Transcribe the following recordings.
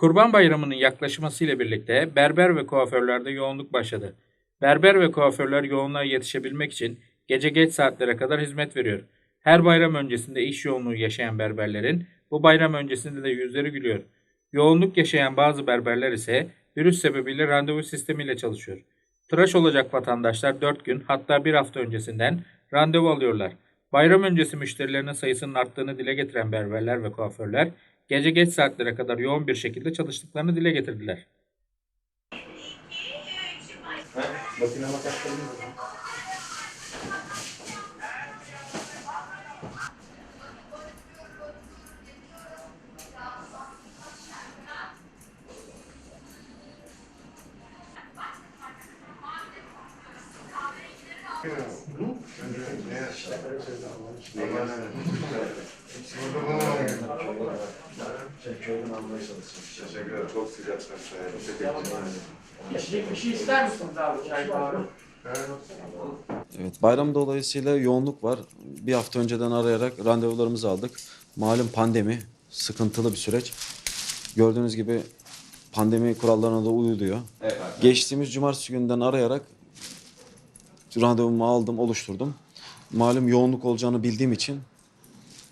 Kurban Bayramı'nın yaklaşmasıyla birlikte berber ve kuaförlerde yoğunluk başladı. Berber ve kuaförler yoğunluğa yetişebilmek için gece geç saatlere kadar hizmet veriyor. Her bayram öncesinde iş yoğunluğu yaşayan berberlerin bu bayram öncesinde de yüzleri gülüyor. Yoğunluk yaşayan bazı berberler ise virüs sebebiyle randevu sistemiyle çalışıyor. Tıraş olacak vatandaşlar 4 gün hatta bir hafta öncesinden randevu alıyorlar. Bayram öncesi müşterilerinin sayısının arttığını dile getiren berberler ve kuaförler gece geç saatlere kadar yoğun bir şekilde çalıştıklarını dile getirdiler. Teşekkür ederim. Çok sıcak. Teşekkür ederim. İçecek bir şey ister misiniz abi? Çay kahve. Evet, bayram dolayısıyla yoğunluk var. Bir hafta önceden arayarak randevularımızı aldık. Malum pandemi, sıkıntılı bir süreç. Gördüğünüz gibi pandemi kurallarına da uyuluyor. Geçtiğimiz cumartesi günden arayarak randevumu aldım, oluşturdum. Malum yoğunluk olacağını bildiğim için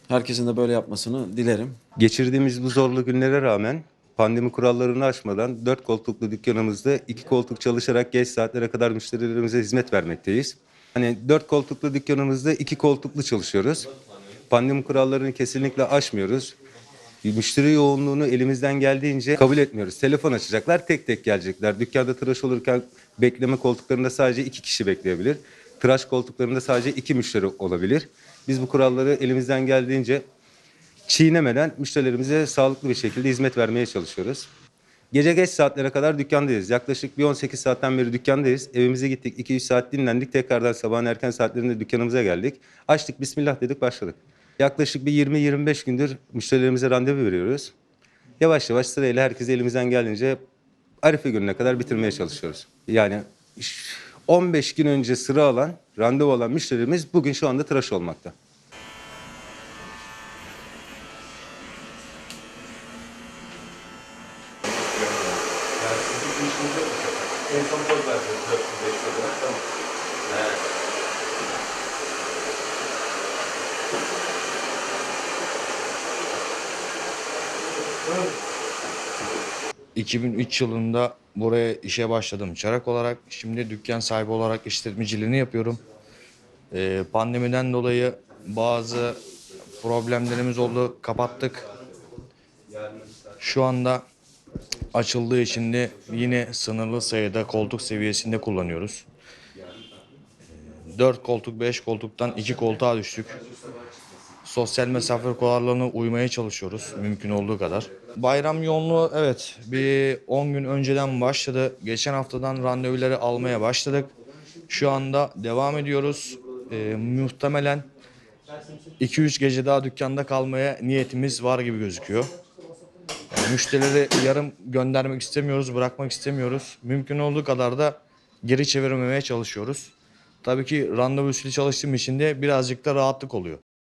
herkesin de böyle yapmasını dilerim. Geçirdiğimiz bu zorlu günlere rağmen pandemi kurallarını aşmadan dört koltuklu dükkanımızda iki koltuk çalışarak geç saatlere kadar müşterilerimize hizmet vermekteyiz. Hani dört koltuklu dükkanımızda iki koltuklu çalışıyoruz. Pandemi kurallarını kesinlikle aşmıyoruz. Müşteri yoğunluğunu elimizden geldiğince kabul etmiyoruz. Telefon açacaklar, tek tek gelecekler. Dükkanda tıraş olurken bekleme koltuklarında sadece iki kişi bekleyebilir. Tıraş koltuklarında sadece iki müşteri olabilir. Biz bu kuralları elimizden geldiğince çiğnemeden müşterilerimize sağlıklı bir şekilde hizmet vermeye çalışıyoruz. Gece geç saatlere kadar dükkandayız. Yaklaşık bir 18 saatten beri dükkandayız. Evimize gittik, 2-3 saat dinlendik. Tekrardan sabahın erken saatlerinde dükkanımıza geldik. Açtık, bismillah dedik, başladık. Yaklaşık bir 20-25 gündür müşterilerimize randevu veriyoruz. Yavaş yavaş sırayla herkes elimizden geldiğince Arife gününe kadar bitirmeye çalışıyoruz. Yani 15 gün önce sıra alan, randevu alan müşterimiz bugün şu anda tıraş olmakta. En son poz verdiniz. 400 olarak tamam. Evet. 2003 yılında buraya işe başladım çırak olarak. Şimdi dükkan sahibi olarak işletmeciliğini yapıyorum. Ee, pandemiden dolayı bazı problemlerimiz oldu. Kapattık. Şu anda açıldığı için de yine sınırlı sayıda koltuk seviyesinde kullanıyoruz. 4 koltuk 5 koltuktan 2 koltuğa düştük. Sosyal mesafe kurallarına uymaya çalışıyoruz mümkün olduğu kadar. Bayram yoğunluğu evet bir 10 gün önceden başladı. Geçen haftadan randevuları almaya başladık. Şu anda devam ediyoruz. Ee, muhtemelen 2-3 gece daha dükkanda kalmaya niyetimiz var gibi gözüküyor. Yani müşterileri yarım göndermek istemiyoruz, bırakmak istemiyoruz. Mümkün olduğu kadar da geri çevirmemeye çalışıyoruz. Tabii ki randevu usulü çalıştığım için de birazcık da rahatlık oluyor.